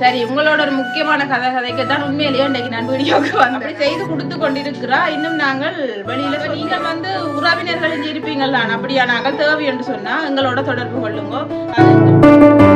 சரி உங்களோட ஒரு முக்கியமான கதை கதைக்கு உண்மையிலேயே இன்றைக்கு நான் வீடியோக்கு வந்து அப்படி செய்து கொடுத்து கொண்டிருக்கிறா. இன்னும் நாங்கள் வெளியில நீங்கள் வந்து உறவினர்கள் இருப்பீங்களா அப்படியா நாங்கள் தேவை என்று சொன்னா எங்களோட தொடர்பு கொள்ளுங்க.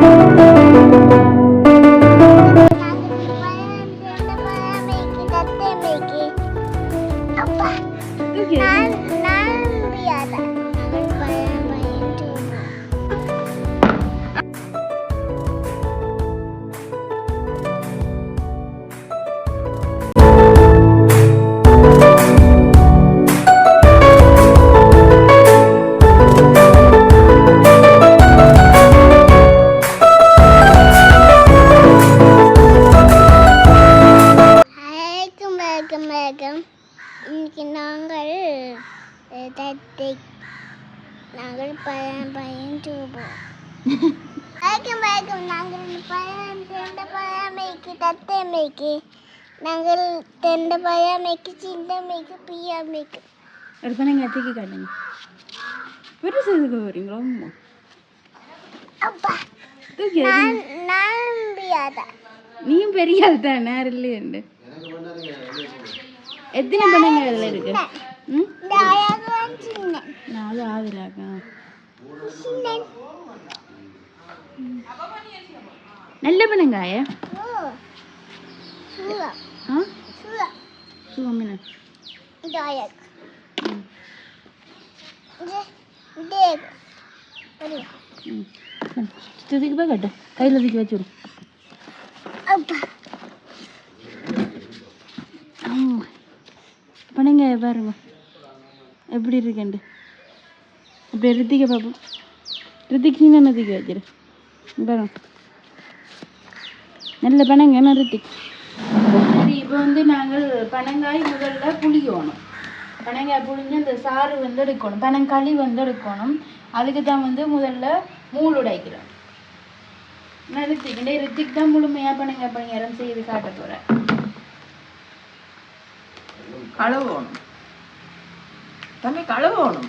பழம் பையன் தூபோம் வணக்கம் வணக்கம் நாங்கள் பழம் தெண்ட பழமைக்கு தத்தைமைக்கு நாங்கள் தெண்ட பழமைக்கு சின்னமைக்கு பியாமைக்கு இப்போ நீங்கள் எத்திக்கு காட்டுங்க பெருசு எதுக்கு வரீங்களோ அப்பா நான் நான் பியாதா நீயும் பெரிய ஆள் தான் எத்தனை பண்ணுங்க இதில் இருக்கு ம் நாலு ஆகுதுலாக்கா நல்ல பண்ணுங்காய ஓ ஆ சுவா சுகமின தூக்கி கையில் பண்ணுங்க பாருங்க. எப்படி இருக்கேன்ட்டு. அப்படி ரித்திக்க பார்ப்போம் ரித்திக் நீ என்ன தூக்கி வச்சிரு பாருங்க நல்ல பணங்க என்ன ரித்திக் இப்போ வந்து நாங்கள் பனங்காய் முதல்ல புளியணும் பனங்காய் புளிஞ்சு அந்த சாறு வந்து எடுக்கணும் பனங்களி வந்து எடுக்கணும் அதுக்கு தான் வந்து முதல்ல மூள் உடைக்கிறோம் நான் ரித்திக் டே ரித்திக் தான் முழுமையாக பனங்காய் பணியாரம் செய்து காட்ட போகிறேன் கழுவணும் தம்பி கழுவணும்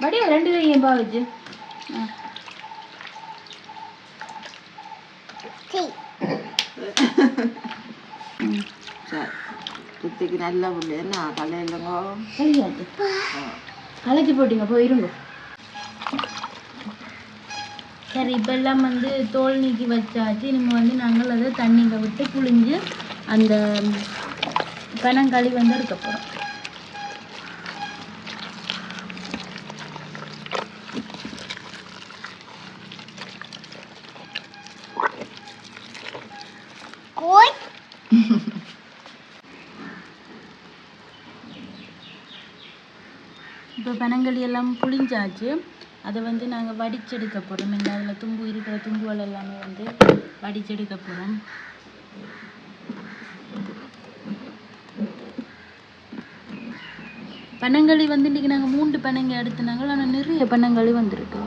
படியா ரெண்டு கையும் பா வச்சு ஆ. சரி. ம். சரி. குத்திக்கு நல்ல புள்ளி என்ன கலையிலங்கோ கலைச்சி போட்டீங்க போயிருங்க சரி இப்போ எல்லாம் வந்து தோல் நீக்கி வச்சாச்சு. இனிமேல் வந்து நாங்கள் அதை தண்ணியில் விட்டு புழிஞ்சு அந்த பனங்களி வந்து எடுக்க போகிறோம் இப்போ பனங்களி எல்லாம் புளிஞ்சாச்சு அதை வந்து நாங்கள் வடிச்செடுக்க போகிறோம் இந்த அதில் தும்பு இருக்கிற தும்புகள் எல்லாமே வந்து வடிச்செடுக்க போகிறோம் பனங்களி வந்து இன்றைக்கி நாங்கள் மூன்று பனங்க எடுத்துனாங்க ஆனால் நிறைய பனங்களி வந்திருக்கு.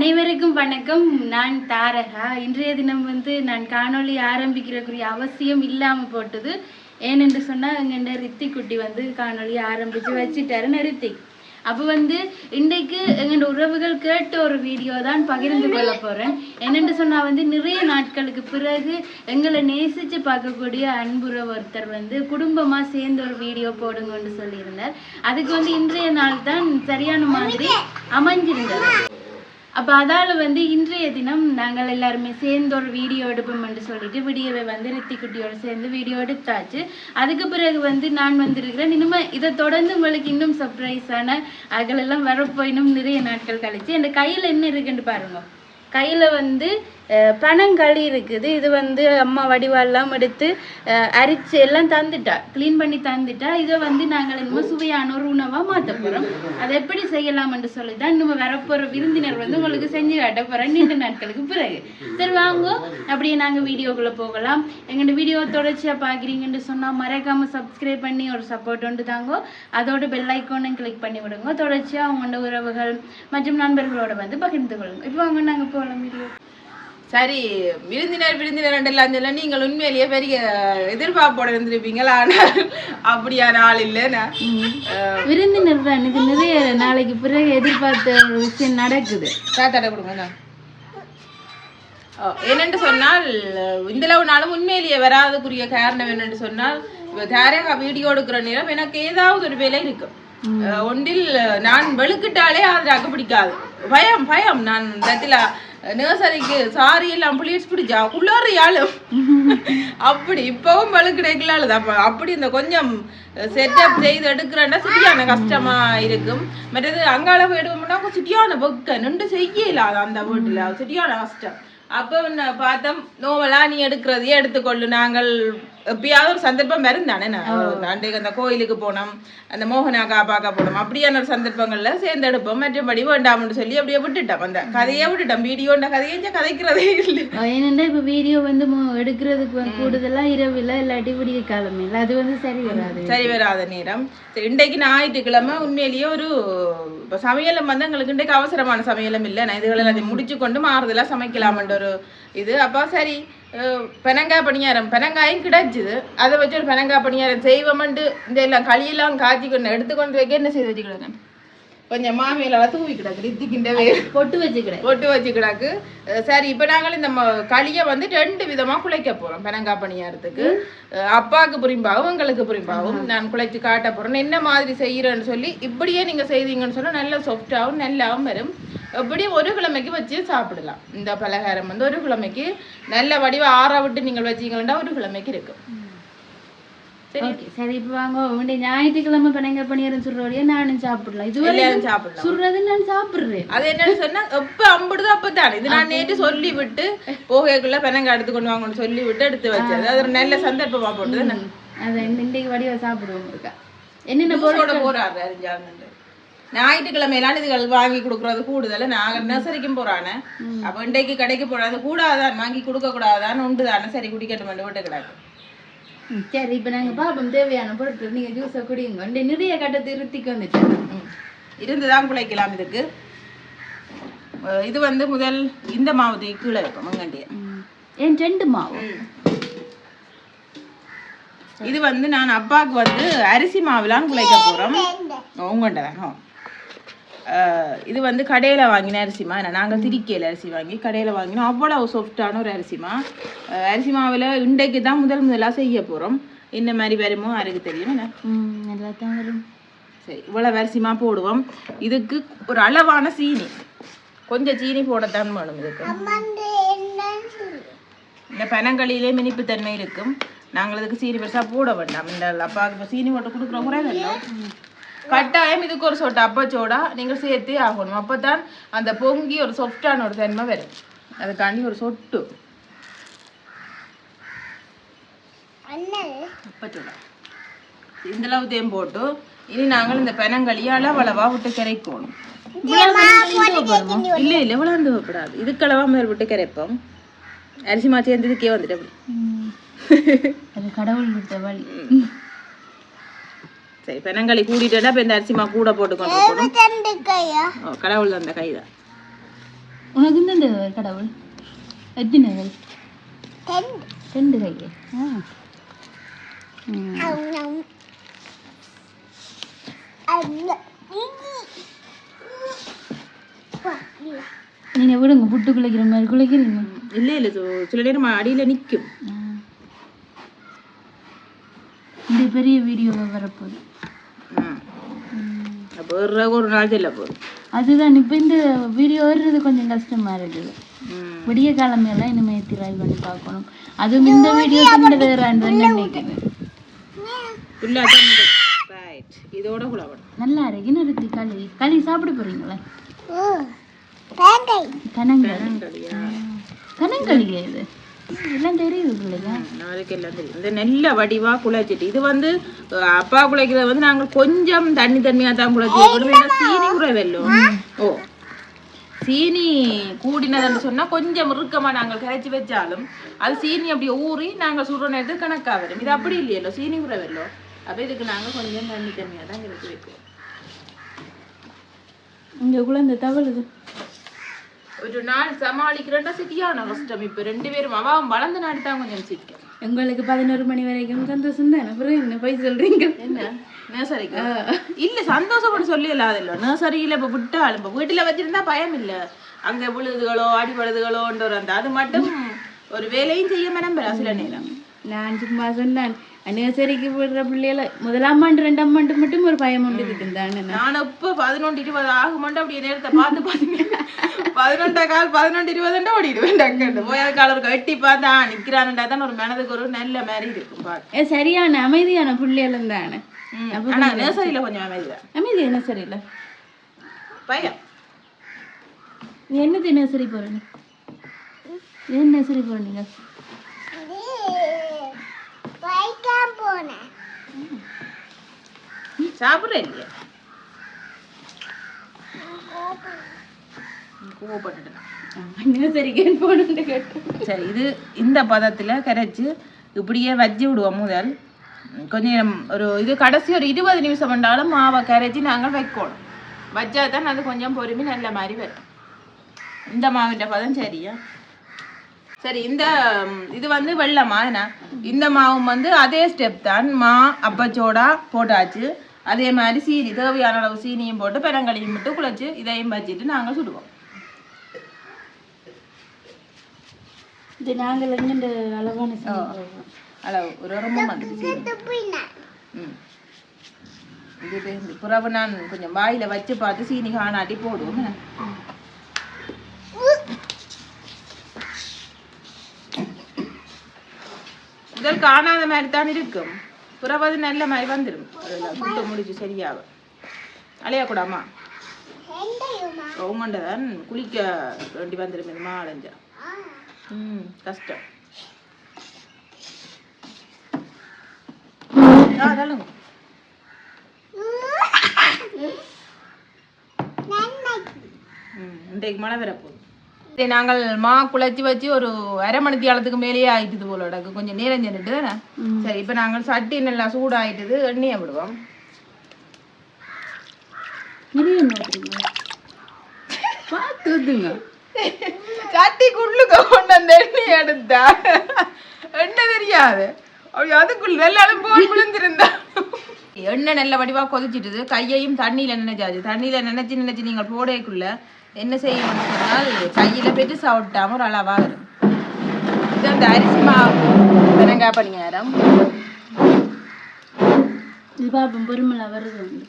அனைவருக்கும் வணக்கம். நான் தாரகா. இன்றைய தினம் வந்து நான் காணொளி ஆரம்பிக்கிறக்குரிய அவசியம் இல்லாமல் போட்டது. ஏனென்று சொன்னால் எங்கள்ட ரித்திக் குட்டி வந்து காணொளி ஆரம்பித்து வச்சுட்டாரு ரித்திக். அப்போ வந்து இன்றைக்கு எங்களோட உறவுகள் கேட்ட ஒரு வீடியோ தான் பகிர்ந்து கொள்ள போகிறேன் என்னென்று சொன்னால் வந்து நிறைய நாட்களுக்கு பிறகு எங்களை நேசித்து பார்க்கக்கூடிய அன்புறவு ஒருத்தர் வந்து குடும்பமாக சேர்ந்து ஒரு வீடியோ போடுங்கன்னு சொல்லியிருந்தார். அதுக்கு வந்து இன்றைய நாள் தான் சரியான மாதிரி அமைஞ்சிருந்தது. அப்போ அதால் வந்து இன்றைய தினம் நாங்கள் எல்லாருமே சேர்ந்து ஒரு வீடியோ எடுப்போம்னு சொல்லிட்டு வீடியோவை வந்து ரித்திக்குட்டியோடு சேர்ந்து வீடியோ எடுத்தாச்சு. அதுக்கு பிறகு வந்து நான் வந்திருக்கிறேன். இனிமேல் இதை தொடர்ந்து உங்களுக்கு இன்னும் சர்ப்ரைஸான அகலெல்லாம் வரப்போ இன்னும் நிறைய நாட்கள் கழிச்சு என் கையில் என்ன இருக்குன்னு பாருங்க. கையில் வந்து பனங்களி இருக்குது. இது வந்து அம்மா வடிவாலாம் எடுத்து அரிச்சு எல்லாம் தந்துட்டா. க்ளீன் பண்ணி தந்துட்டா. இதை வந்து நாங்கள் இன்னும் சுவையான ஒரு உணவாக மாற்ற போகிறோம் அதை எப்படி செய்யலாம்னு சொல்லி தான் இன்னும் வரப்போகிற விருந்தினர் வந்து உங்களுக்கு செஞ்சு காட்ட போகிறேன் நீண்ட நாட்களுக்கு பிறகு. சரி வாங்க. அப்படியே நாங்கள் வீடியோக்குள்ளே போகலாம். எங்கள்கிட்ட வீடியோ தொடர்ச்சியாக பார்க்குறீங்கன்னு சொன்னால் மறக்காமல் சப்ஸ்கிரைப் பண்ணி ஒரு சப்போர்ட் உண்டு தாங்கோ. அதோட பெல் ஐக்கோனும் கிளிக் பண்ணி விடுங்க. தொடர்ச்சியாக அவங்களோட உறவுகள் மற்றும் நண்பர்களோட வந்து பகிர்ந்து கொள்ளுங்க. இப்போ வாங்க நாங்கள் போகலாம் வீடியோ சரி விருந்தினர் விருந்தினர் எல்லாம் சொல்ல நீங்கள் உண்மையிலேயே பெரிய எதிர்பார்ப்போட இருந்திருப்பீங்களா? ஆனால் அப்படியான ஆள் இல்லைன்னா. விருந்தினர் தான். இது நிறைய நாளைக்கு பிறகு எதிர்பார்த்த ஒரு விஷயம் நடக்குது. தாத்தாட கொடுங்க என்னென்று சொன்னால் இந்த நாளும் உண்மையிலேயே வராதக்குரிய காரணம் என்னென்று சொன்னால் இப்ப தாரகா வீடியோ எடுக்கிற நேரம் எனக்கு ஏதாவது ஒரு வேலை இருக்கும். ஒன்றில் நான் வெளுக்கிட்டாலே அது பிடிக்காது. பயம் பயம். நான் தத்தில நர்சரிக்கு சாரி எல்லாம் புளியடிச்சு பிடிச்சா குளறியாலும் அப்படி இப்பவும் வெளுக்கிடைக்கலாள் அப்ப அப்படி இந்த கொஞ்சம் செட்டப் செய்து எடுக்கிறேன்னா சிட்டியான கஷ்டமா இருக்கும். மற்றது அங்கால போயிடுவோம்னா சிட்டியான பொக்க நின்று செய்யல அந்த வீட்டுல. சிட்டியான கஷ்டம். அப்போ நான் பார்த்தோம் நோவலா நீ எடுக்கிறதையே எடுத்துக்கொள்ளு. நாங்கள் எப்பயாவது ஒரு சந்தர்ப்பம் வருந்தானே நான் அன்றைக்கு அந்த கோயிலுக்கு போனோம் அந்த மோகனாக்கா பார்க்க போனோம் அப்படியான ஒரு சந்தர்ப்பங்கள்ல சேர்ந்து எடுப்போம் மற்றபடி வேண்டாம்னு சொல்லி அப்படியே விட்டுட்டோம். அந்த கதையே விட்டுட்டோம். வீடியோன்ற கதையே இங்க கதைக்கிறதே இல்லை. ஏனென்றா இப்போ வீடியோ வந்து எடுக்கிறதுக்கு கூடுதலா இரவில் இல்லாட்டி விடிய காலமே இல்லை. அது வந்து சரி வராது. சரி வராத நேரம். இன்றைக்கு ஞாயிற்றுக்கிழமை உண்மையிலேயே ஒரு இப்போ சமையலும் வந்து எங்களுக்கு இன்றைக்கு அவசரமான சமையலும் இல்லை. நான் இதுகளை அதை முடிச்சு கொண்டு மாறுதலா சமைக்கலாம்ன்ற ஒரு இது. அப்போ சரி பெனங்காய் பணியாரம். பெனங்காயும் கிடைச்சிது அதை வச்சு ஒரு பெனங்காய் பணியாரம் செய்வோம்ட்டு இந்த எல்லாம் களியெல்லாம் காய்ச்சி கொண்டு எடுத்துக்கொண்டு வைக்க என்ன செய்து வச்சுக்கிடுங்க கொஞ்சம் மாமியெல்லாம் தூவி கிடக்கு ரித்திக்கின்றவே பொட்டு பொட்டு வச்சு கிடக்கு. அஹ் சரி இப்போ நாங்கள் இந்த களியை வந்து ரெண்டு விதமா குழைக்க போறோம் பெனங்காய் பணியாரத்துக்கு. அப்பாவுக்கு புரிம்பாவும் எங்களுக்கு புரிம்பாவும் நான் குழைச்சு காட்ட போறேன். என்ன மாதிரி செய்யறேன்னு சொல்லி இப்படியே நீங்க செய்தீங்கன்னு சொன்னா நல்ல சாஃப்டாகவும் நல்லாவும் வரும். எப்படியும் ஒரு கிழமைக்கு வச்சு சாப்பிடலாம். இந்த பலகாரம் வந்து ஒரு கிழமைக்கு நல்ல வடிவ ஆற விட்டு நீங்கள் வச்சீங்கன்னா ஒரு கிழமைக்கு இருக்கும். சரி. ஓகே சரி இப்போ வாங்க உண்டி ஞாயிற்றுக்கிழமை பனங்க பணியாரம் சுடுறோடையே நானும் சாப்பிடலாம். இதுவரை எல்லாரும் சாப்பிடலாம். சுடுறது நான் சாப்பிடுறேன். அது என்னன்னு சொன்னா எப்ப அம்புடுதோ அப்பதானே. இது நான் நேற்று சொல்லி விட்டு போகைக்குள்ள பெனங்க எடுத்து கொண்டு வாங்கன்னு சொல்லி விட்டு எடுத்து வச்சது. அது ஒரு நல்ல சந்தர்ப்பமா போட்டு அதை இந்த இன்றைக்கு வடிவா சாப்பிடுவோம் இருக்கா என்னென்ன ஜூஸோட போறாரு அறிஞ்சாங்க ஞாயிற்றுக்கிழமையெல்லாம் இதுகள் வாங்கி கொடுக்கறது கூடுதல. நான் நர்சரிக்கும் போறானே. அப்ப இன்றைக்கு கடைக்கு போறாது கூடாதான் வாங்கி கொடுக்க கூடாதான்னு உண்டு தானே சரி குடிக்கட்டும் விட்டு கிடாக்கு சரி இப்போ நாங்கள் பார்ப்போம் தேவையான பொருட்கள். நீங்கள் ஜூஸை குடிங்க. இந்த நிறைய கட்டத்தை இருத்திக்கு வந்துட்டேன் இருந்துதான் குழைக்கலாம் இதுக்கு. இது வந்து முதல் இந்த மாவு கீழே இருக்கும் மங்கண்டிய. ஏன் ரெண்டு மாவு? இது வந்து நான் அப்பாவுக்கு வந்து அரிசி மாவுலாம் குழைக்க போறோம். உங்கள்கிட்ட இது வந்து கடையில் வாங்கின அரிசிமா என்ன நாங்கள் திரிக்கையில் அரிசி வாங்கி கடையில் வாங்கினோம். அவ்வளோ சாஃப்டான ஒரு அரிசிமா அரிசி மாவில் இன்றைக்கு தான் முதல் முதலாக செய்ய போகிறோம் என்ன மாதிரி வருமோ யாருக்கு தெரியும் என்ன? ம் நல்லா தான் வரும். சரி இவ்வளோ அரிசிமா போடுவோம். இதுக்கு ஒரு அளவான சீனி. கொஞ்சம் சீனி போடத்தான் வேணும் இதுக்கு. இந்த பனங்களிலே மினிப்பு தன்மை இருக்கும். நாங்கள் இதுக்கு சீனி பெருசாக போட வேண்டாம். இந்த அப்பாவுக்கு இப்போ சீனி போட்டு கொடுக்குற குறைவல்ல கட்டாயம் இதுக்கு ஒரு சொட்டு அப்பச்சோடா நீங்கள் சேர்த்தே ஆகணும். அப்போ தான் அந்த பொங்கி ஒரு சொஃப்டான ஒரு தன்மை வரும். அதுக்காண்டி ஒரு சொட்டு. அப்பச்சோடா. இந்த அளவு தேம் போட்டு இனி நாங்கள் இந்த பனங்களியை அளவளவா விட்டு கரைக்கணும். இல்லை இல்லை விளாண்டு வைப்படாது இதுக்களவா முதல் விட்டு கரைப்போம். அரிசி மா சேர்ந்ததுக்கே வந்துட்டு அப்படி. அது கடவுள் கொடுத்த வழி. சரி பெனங்களி கூட்டிட்டா இப்போ இந்த அரிசிமா கூட போட்டு கொண்டு போகணும் தண்டு கையா ஓ கடவுள் அந்த கைதான் உனக்கு இந்த இந்த கடவுள் எத்தனை கை தண்டு ரெண்டு கை ஆ ம். அண்ணம் அண்ணா நீங்க விடுங்க புட்டு குளிக்கிற மாதிரி குளிக்கிறீங்க இல்லை இல்லை சு- சில நேரம் அடியில் நிற்கும் இந்த பெரிய வீடியோவை வரப்போகுது. அப்போ ஒரு நாள் செல்ல போகுது அதுதான் இப்போ இந்த வீடியோ ஏறுறது கொஞ்சம் கஷ்டமா இருக்குது. விடிய காலமையெல்லாம் இனிமே ட்ரை பண்ணி பார்க்கணும். அதுவும் இந்த வீடியோ நினைக்கிறேன் இதோட நல்லா இருக்கு. நிறுத்தி களி. களி சாப்பிட போறீங்களா? கனங்களியா இது? எல்லாம் தெரியுது இல்லையா? நாளைக்கு எல்லாம் தெரியும். இந்த நெல்லை வடிவா குழைச்சிட்டு. இது வந்து அப்பா குழைக்கிறத வந்து நாங்கள் கொஞ்சம் தண்ணி தண்ணியா தான் குழைச்சி சீனி குறைவெல்லோ ஓ. சீனி கூடினதுன்னு சொன்னா கொஞ்சம் இறுக்கமா நாங்கள் கரைச்சி வச்சாலும் அது சீனி அப்படி ஊறி நாங்கள் சுடுற நேரத்துக்கு கணக்கா வரும். இது அப்படி இல்லையല്ലോ சீனி குறைவெல்லோ அப்ப இதுக்கு நாங்க கொஞ்சம் தண்ணி தண்ணியா தான் கரைச்சி வைக்கிறோம் இங்க குழந்தை தவழுது. ஒரு நாள் சமாளிக்கிறேன்டா சரியான கஷ்டம் இப்ப ரெண்டு பேரும் அவன் வளர்ந்த நாடு தான் கொஞ்சம் சிக்க உங்களுக்கு பதினோரு மணி வரைக்கும் சந்தோஷம் தானே அப்புறம் என்ன போய் சொல்றீங்க? என்ன? நர்சரிக்கு? இல்ல சந்தோஷப்பட சொல்லி இல்லாத இல்ல நர்சரியில இப்ப விட்டாலும் இப்ப வீட்டுல வச்சிருந்தா பயம் இல்ல. அங்க விழுதுகளோ அடிபடுதுகளோன்ற அந்த. அது மட்டும் ஒரு வேலையும் செய்ய நம்பல சில நேரம். நான் சும்மா சொன்னேன் நர்சரிக்கு விடுற பிள்ளைகள முதலாம் ஆண்டு ரெண்டாம் ஆண்டு மட்டும் ஒரு பயம் உண்டு இருக்குது தானே நான். இப்ப பதினொன்று இருபது ஆகுமாண்டா அப்படியே நேரத்தை பார்த்து பார்த்து பதினொன்றா கால் பதினொன்று இருபதுண்டா ஓடிடுவேன் டக்குன்னு. போய் அது கால ஒரு வெட்டி பார்த்தா நிக்கிறான்டா தான் ஒரு மனதுக்கு ஒரு நல்ல மாதிரி இருக்கும் ஏ, சரியான அமைதியான பிள்ளைகளும் தானே ம். ஆனா நர்சரியில கொஞ்சம் அமைதிதான். அமைதி என்ன சரியில்லை. பயம் நீ என்னது நர்சரி போறீங்க ஏன் நர்சரி போறீங்க வைக்காம போனேன். சாப்பிட்ற இல்லையா? சரி இது இந்த பதத்துல கரைச்சு இப்படியே வச்சு விடுவோம் முதல். கொஞ்சம் ஒரு இது கடைசி ஒரு இருபது நிமிஷம் பண்ணாலும் மாவை கரைச்சி நாங்கள் வைக்கணும். வச்சா தான் அது கொஞ்சம் பொறுமை நல்ல மாதிரி வரும். இந்த மாவிൻ്റെ பதம் சரியா? சரி இந்த இது வந்து வெள்ளமா என்ன? இந்த மாவும் வந்து அதே ஸ்டெப் தான். மா அப்பச்சோடா போட்டாச்சு. அதே மாதிரி சீனி தேவையான அளவு சீனியும் போட்டு பெரங்கலையும் விட்டு குழச்சி இதையும் வச்சுட்டு நாங்கள் சுடுவோம். இது நாங்கள் எங்க இந்த அளவான. அளவு ஒரு ரொம்ப வந்துச்சு ம். இது புறவு நான் கொஞ்சம் வாயில வச்சு பார்த்து சீனி காணாட்டி போடுவோம். இதழ் காணாத மாதிரி தான் இருக்கும். புறவது நல்ல மாதிரி வந்துடும் அதெல்லாம் சுட்டு முடிச்சு சரியாகும். அலையக்கூடாமா உங்கண்ட தான் குளிக்க வேண்டி வந்துடும் இது மாலஞ்சா ம் கஷ்டம். ஆ, ம், இன்றைக்கு மழை வரப்போகுது சரி நாங்கள் மா குழச்சி வச்சு ஒரு அரை மணி தியாலத்துக்கு மேலேயே ஆயிட்டுது போல எனக்கு கொஞ்சம் நேரம் சென்றுட்டு. தானே சரி இப்போ நாங்கள் சட்டி நல்லா சூடாயிட்டுது எண்ணெயை விடுவோம். ஊத்துங்க. சட்டிக்குள்ளுக்கு கொண்டு அந்த எண்ணெய் எடுத்தா எண்ணெய் தெரியாது. அப்படி அதுக்குள்ள எல்லாரும் போய் விழுந்திருந்தா. எண்ணெய் நல்ல வடிவா கொதிச்சிட்டுது. கையையும் தண்ணியில நினைச்சாச்சு. தண்ணியில நினைச்சு நினைச்சு நீங்கள் போடையக்குள்ள என்ன செய்யணும்னு சொன்னால் கையில போயிட்டு சவட்டாம ஒரு அளவா வரும். இது அந்த அரிசி மாவு வெனங்காய் பணியாரம். இது பார்ப்போம் பொறுமலா வருது வந்து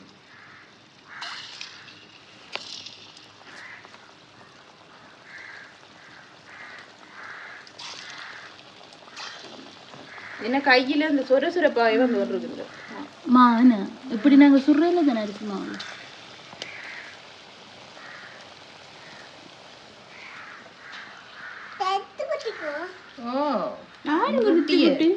என்ன கையில இந்த சொர சொரப்பாவே வந்து வருது மா என்ன? இப்படி நாங்கள் சுடுறையில் தானே அரிசி மாவு ஓ யாரு குட்டி குட்டி.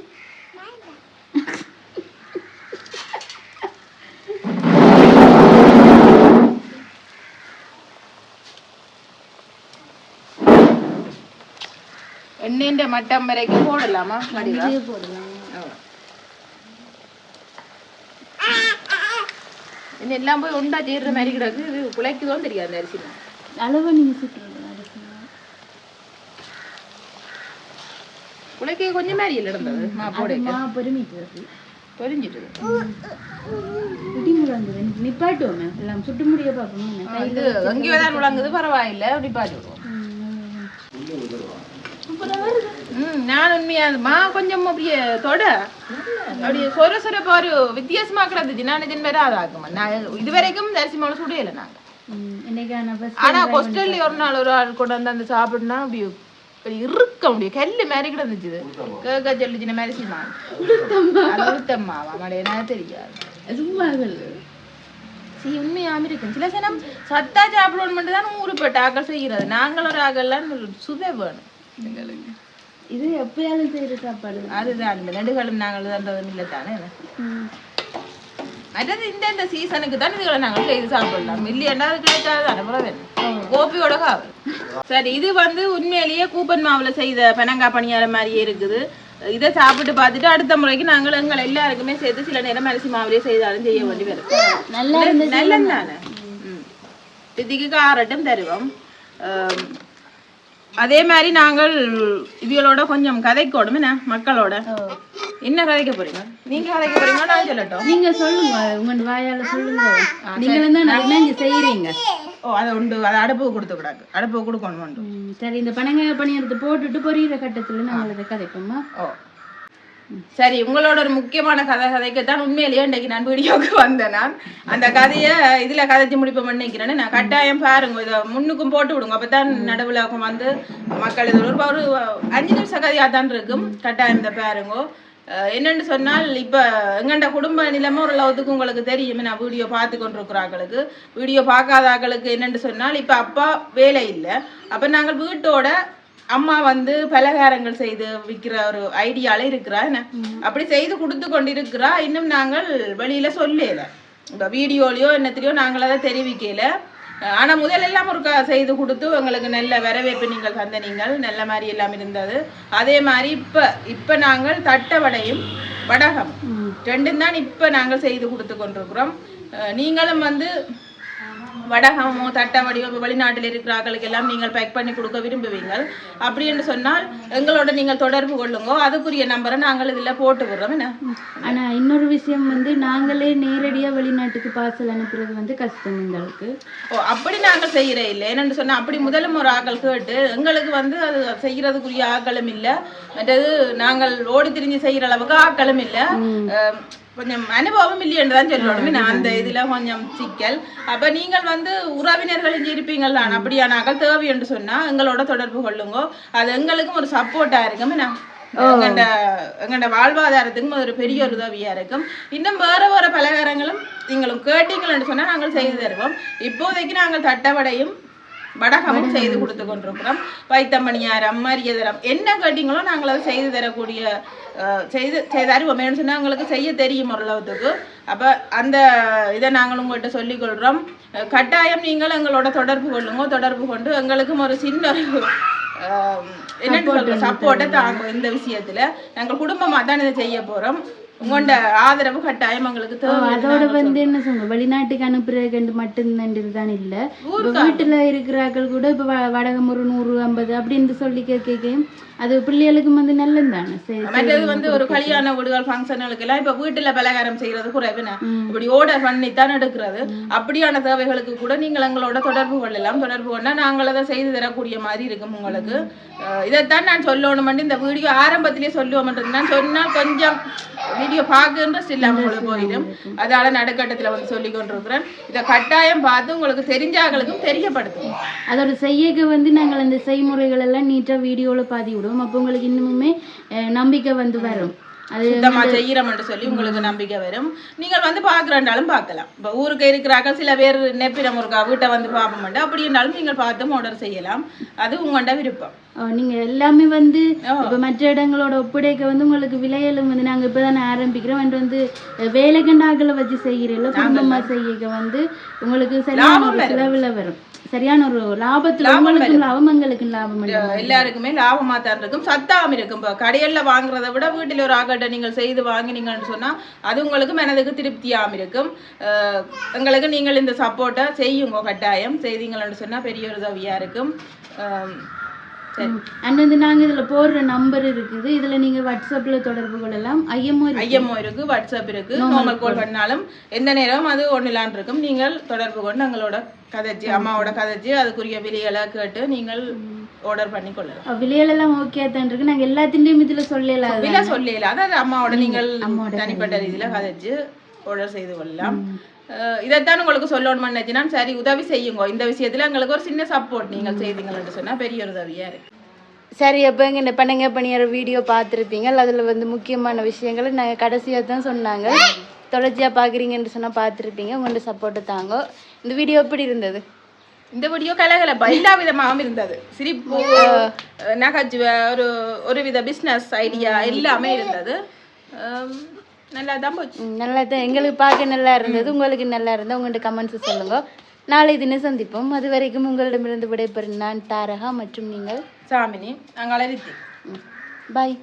எண்ணெயின் மட்டம் வரைக்கும் போடலாமா? இதே போடலாம். எல்லாம் போய் உண்டா சேர்ற மாதிரி கிடக்கு. குலைக்குதோன்னு தெரியாது அரிசி. அளவை நீங்கள் சுட்டுறது அரிசி மாவு குலைக்க கொஞ்சம் மாதிரி இல்லை இருந்தது மா அது போடைக்க மா பொறுமிட்டு வருது பொரிஞ்சிட்டுது இடி முழங்குது நிப்பாட்டுவோமே எல்லாம் சுட்டு முடிய பார்ப்போம் இது எங்கேயோ தான் முழங்குது பரவாயில்லை அப்படி பாட்டு விடுவோம் நான் உண்மையா மா கொஞ்சம் அப்படியே தொட அப்படியே சொர சொரப்பா ஒரு வித்தியாசமா கிடந்துச்சு நான் இதன் வேற அதாக்குமா நான் இதுவரைக்கும் அரிசி மாவு சுடையில நாங்க ஆனா ஹாஸ்டல்ல ஒரு நாள் ஒரு ஆள் கொண்டு வந்து அந்த சாப்பிடுனா அப்படி இருக்க முடியும். கல்லு மாதிரி கிடந்துச்சு. கேக்க சொல்லிச்சு இந்த மாதிரி செய்வாங்க அது உளுத்தம்மாவா மடைய எனக்கு தெரியாது. சும்மா சீ உண்மையாம இருக்கும். சில சனம் சத்தா சாப்பிடணும் மட்டும் தான் ஊறுப்பட்ட ஆக்கள் செய்கிறது. நாங்கள் ஒரு ஆகலாம் சுதை வேணும். எங்களுக்கு. இது எப்பயாலும் செய்யற சாப்பாடு. அதுதான். இந்த நெடுகளும் நாங்கள் தந்ததும் இல்லை தானே. மற்றது இந்த இந்த சீசனுக்கு தான் இதுகளை நாங்கள் செய்து சாப்பிடலாம். இல்லையாண்டா அது கிடைக்காது அனுப்புறம் கோபியோட காவல். சரி இது வந்து உண்மையிலேயே கூப்பன் மாவுல செய்த பெனங்கா பணியாரம் மாதிரியே இருக்குது. இதை சாப்பிட்டு பார்த்துட்டு அடுத்த முறைக்கு நாங்கள் எங்கள் எல்லாருக்குமே சேர்த்து சில நேரம் அரிசி மாவுலயே செய்தாலும் செய்ய வேண்டி வரும். நல்லா நல்லது தானே? திதிக்கு காரட்டும் தருவோம். அதே மாதிரி நாங்கள் இவங்களோட கொஞ்சம் கதைக்கோடும் என்ன? மக்களோட. என்ன கதைக்க போறீங்க? நீங்க கதைக்க போறீங்க. நான் சொல்லட்டும். நீங்க சொல்லுங்க உங்க வாயால சொல்லுங்க. நீங்களும் தான் நல்லா இங்க செய்யறீங்க ஓ அதை உண்டு அதை அடுப்பு கொடுத்து விடாது அடுப்பு கொடுக்கணும் சரி இந்த பனங்காய பணியாரத்தை போட்டுட்டு பொரியிற கட்டத்துல நாங்கள் இதை கதைப்போமா? ஓ. சரி உங்களோட ஒரு முக்கியமான கதை கதைக்கத்தான் உண்மையிலேயே இன்றைக்கு நான் வீடியோவுக்கு வந்தேன் நான். அந்த கதையை இதுல கதைச்சு முடிப்போம் நினைக்கிறேன்னு நான். கட்டாயம் பாருங்க இதை முன்னுக்கும் போட்டு விடுங்க. அப்பதான் நடுவில் வந்து மக்கள் இது ஒரு அஞ்சு நிமிஷம் கதையாக தான் இருக்கும். கட்டாயம் இதை பாருங்க. என்னன்னு சொன்னால் இப்போ எங்கண்ட குடும்ப நிலைமை ஒரு லவத்துக்கு உங்களுக்கு தெரியும். நான் வீடியோ பார்த்து கொண்டிருக்கிற ஆக்களுக்கு வீடியோ பார்க்காத ஆக்களுக்கு என்னன்னு சொன்னால் இப்போ அப்பா வேலை இல்லை. அப்போ நாங்கள் வீட்டோட அம்மா வந்து பலகாரங்கள் செய்து விற்கிற ஒரு ஐடியால இருக்கிறா என்ன? அப்படி செய்து கொடுத்து கொண்டிருக்கிறா. இன்னும் நாங்கள் வெளியில சொல்லல. இந்த வீடியோலயோ என்னத்திலையோ நாங்கள் அதை தெரிவிக்கல. அஹ் ஆனா முதல் எல்லாம் ஒரு க- செய்து கொடுத்து உங்களுக்கு நல்ல வரவேற்பு நீங்கள் தந்த நீங்கள். நல்ல மாதிரி எல்லாம் இருந்தது. அதே மாதிரி இப்ப இப்ப நாங்கள் தட்ட வடையும் வடகம் ரெண்டும் தான் இப்ப நாங்கள் செய்து கொடுத்து கொண்டிருக்கிறோம். நீங்களும் வந்து வடகமோ தட்டவடியோ இப்போ வெளிநாட்டில் இருக்கிற ஆட்களுக்கு எல்லாம் நீங்கள் பேக் பண்ணி கொடுக்க விரும்புவீங்கள் அப்படி என்று சொன்னால் எங்களோட நீங்கள் தொடர்பு கொள்ளுங்க. அதுக்குரிய நம்பரை நாங்கள் இதில் போட்டு விடுறோம். என்ன? ஆனா இன்னொரு விஷயம் வந்து நாங்களே நேரடியா வெளிநாட்டுக்கு பார்சல் அனுப்புறது வந்து கஷ்டம் எங்களுக்கு. ஓ அப்படி நாங்கள் செய்கிற இல்லை. என்னென்னு சொன்னால் அப்படி முதலும் ஒரு ஆக்கள் கேட்டு எங்களுக்கு வந்து அது செய்கிறதுக்குரிய ஆக்களும் இல்லை. மற்றது நாங்கள் ஓடி திரிஞ்சு செய்கிற அளவுக்கு ஆக்களும் இல்லை. கொஞ்சம் அனுபவம் இல்லையென்று தான் சொல்லணும் நான் அந்த இதுல கொஞ்சம் சிக்கல் அப்ப நீங்கள் வந்து உறவினர்கள் இங்கே இருப்பீங்கள் தான் அப்படியானாக்கள் தேவை என்று சொன்னா எங்களோட தொடர்பு கொள்ளுங்க அது எங்களுக்கும் ஒரு சப்போர்ட்டா இருக்கும் எங்கண்ட எங்கண்ட வாழ்வாதாரத்துக்கும் ஒரு பெரிய ஒரு உதவியா இருக்கும் இன்னும் வேற வேற பலகாரங்களும் நீங்களும் கேட்டீங்கள்னு சொன்னா நாங்கள் செய்து தருவோம் இப்போதைக்கு நாங்கள் தட்டவடையும் வடகமும் செய்து கொடுத்து கொண்டிருக்கிறோம் வைத்தமணியாரம் மரியதரம் என்ன கேட்டீங்களோ நாங்கள் அதை செய்து தரக்கூடிய செய்து செய்து தருவோம். ஏன்னு சொன்னா உங்களுக்கு செய்ய தெரியும் ஓரளவுக்கு. அப்போ அந்த இதை நாங்கள் உங்கள்கிட்ட சொல்லிக் கொள்கிறோம் அஹ், கட்டாயம் நீங்கள் எங்களோட தொடர்பு கொள்ளுங்க. தொடர்பு கொண்டு எங்களுக்கும் ஒரு சின்ன என்னன்னு சொல்ற சப்போர்ட்டை தாங்கும் இந்த விஷயத்துல. நாங்கள் குடும்பமா தான் இதை செய்ய போறோம். உங்களோட ஆதரவு கட்டாயம் எங்களுக்கு தேவை அதோட வந்து என்ன சொல்லுங்க வெளிநாட்டுக்கு அனுப்புறதுக்கு மட்டும் தான் இல்ல. வீட்டுல இருக்கிறார்கள் கூட இப்ப வடகம் ஒரு நூறு ஐம்பது அப்படின்னு சொல்லி கேட்க அது பிள்ளைகளுக்கு வந்து நல்லது தானே சரி மற்றது வந்து ஒரு கல்யாண வீடுகள் ஃபங்க்ஷனுக்கு எல்லாம் இப்ப வீட்டுல பலகாரம் செய்யறது குறைவுன இப்படி ஓர்டர் பண்ணி தான் எடுக்கிறது அப்படியான தேவைகளுக்கு கூட நீங்கள் எங்களோட தொடர்பு கொள்ளலாம் தொடர்பு கொண்டா நாங்கள் அதை செய்து தரக்கூடிய மாதிரி இருக்கும் உங்களுக்கு. இதைத்தான் நான் சொல்லணுமென்று இந்த வீடியோ ஆரம்பத்திலேயே சொல்லுவோம்ன்றது நான் சொன்னால் கொஞ்சம் வீடியோ பார்க்க இன்ட்ரெஸ்ட் இல்லாம உங்களுக்கு போயிடும். அதால நடுக்கட்டத்துல வந்து சொல்லி கொண்டிருக்கிறேன் இதை கட்டாயம் பார்த்து உங்களுக்கு தெரிஞ்சாங்களுக்கும் தெரியப்படுத்தும். அதோட செய்யக்க வந்து நாங்கள் அந்த செய்முறைகள் எல்லாம் நீட்டா வீடியோல பாதி விடுவோம். அப்போ உங்களுக்கு இன்னுமே அஹ், நம்பிக்கை வந்து வரும். சுத்தமா செய்யறோம்னு சொல்லி உங்களுக்கு நம்பிக்கை வரும். நீங்கள் வந்து பாக்குறண்டாலும் பார்க்கலாம். இப்ப ஊருக்கு இருக்கிறாங்க சில பேர் நெப்பிடம் இருக்கா வீட்டை வந்து பார்ப்போம் அப்படி இருந்தாலும் நீங்கள் பார்த்தும் ஆர்டர் செய்யலாம். அது உங்கள்ட விருப்பம். நீங்க எல்லாமே வந்து. இப்ப மற்ற இடங்களோட ஒப்படைக்க வந்து உங்களுக்கு விலையிலும் வந்து நாங்க இப்பதானே ஆரம்பிக்கிறோம். and வந்து அஹ், வேலைக்கண்டாக்களை வச்சு செய்கிறீங்களோ குடும்பமா செய்யக்க வந்து உங்களுக்கு சரியான செலவுல வரும். சரியான ஒரு லாபத்துல லாபம் எங்களுக்கும் லாபம். எல்லாருக்குமே லாபமா தான் இருக்கும். சத்தாம இருக்கும். இப்போ கடையில வாங்குறதை விட வீட்டில் ஒரு ஆகட்டை நீங்கள் செய்து வாங்கினீங்கன்னு சொன்னா அது உங்களுக்கு மனதுக்கு திருப்தியாம இருக்கும். எங்களுக்கு நீங்கள் இந்த சப்போர்ட்டை செய்யுங்க கட்டாயம். செய்தீங்கன்னு சொன்னா பெரிய ஒரு உதவியா இருக்கும். அண்ட் வந்து நாங்க இதுல போடுற நம்பர் இருக்குது. இதுல நீங்க வாட்ஸ்அப்ல தொடர்பு கொள்ளலாம். ஐஎம்ஓ ஐஎம்ஓ இருக்கு வாட்ஸ்அப் இருக்கு. நார்மல் கால் பண்ணாலும் எந்த நேரம் அது ஒன்றுலான் இருக்கும். நீங்கள் தொடர்பு கொண்டு எங்களோட கதைச்சு அம்மாவோட கதைச்சு அதுக்குரிய விலைகளை கேட்டு நீங்கள் ஆர்டர் பண்ணி கொள்ளலாம். விலையில எல்லாம் ஓகே தான் இருக்கு. நாங்க எல்லாத்தின்டையும் இதுல சொல்லலாம் விலை சொல்லல அதாவது அம்மாவோட நீங்கள் தனிப்பட்ட ரீதியில கதைச்சு ஆர்டர் செய்து கொள்ளலாம். இதைத்தான் உங்களுக்கு சொல்லணும்னு நினைச்சுன்னா சரி உதவி செய்யுங்க. இந்த விஷயத்துல எங்களுக்கு ஒரு சின்ன சப்போர்ட் நீங்கள் செய்தீங்கன்னு சொன்னா பெரிய ஒரு உதவியா இருக்கு. சரி அப்போ இங்கே இந்த பண்ணங்க பணியார வீடியோ பார்த்துருப்பீங்க. அதில் வந்து முக்கியமான விஷயங்களை நாங்கள் கடைசியாக தான் சொன்னாங்க. தொடர்ச்சியாக பார்க்குறீங்கன்னு சொன்னால் பார்த்துருப்பீங்க. உங்களோட சப்போர்ட்டு தாங்க. இந்த வீடியோ எப்படி இருந்தது? இந்த வீடியோ கலகலப்பா. எல்லா விதமாகவும் இருந்தது. சிரிப்பு நகைச்சுவை ஒரு ஒரு வித பிஸ்னஸ் ஐடியா எல்லாமே இருந்தது. நல்லா தான் போச்சு? நல்லா தான் எங்களுக்கு பார்க்க நல்லா இருந்தது. உங்களுக்கு நல்லா இருந்தால் உங்கள்கிட்ட கமெண்ட்ஸ் சொல்லுங்க. நாளை தினம் சந்திப்போம். அது வரைக்கும் உங்களிடமிருந்து விடைபெறும் நான் தாரகா மற்றும் நீங்கள். சாமினி ரித்தி பாய்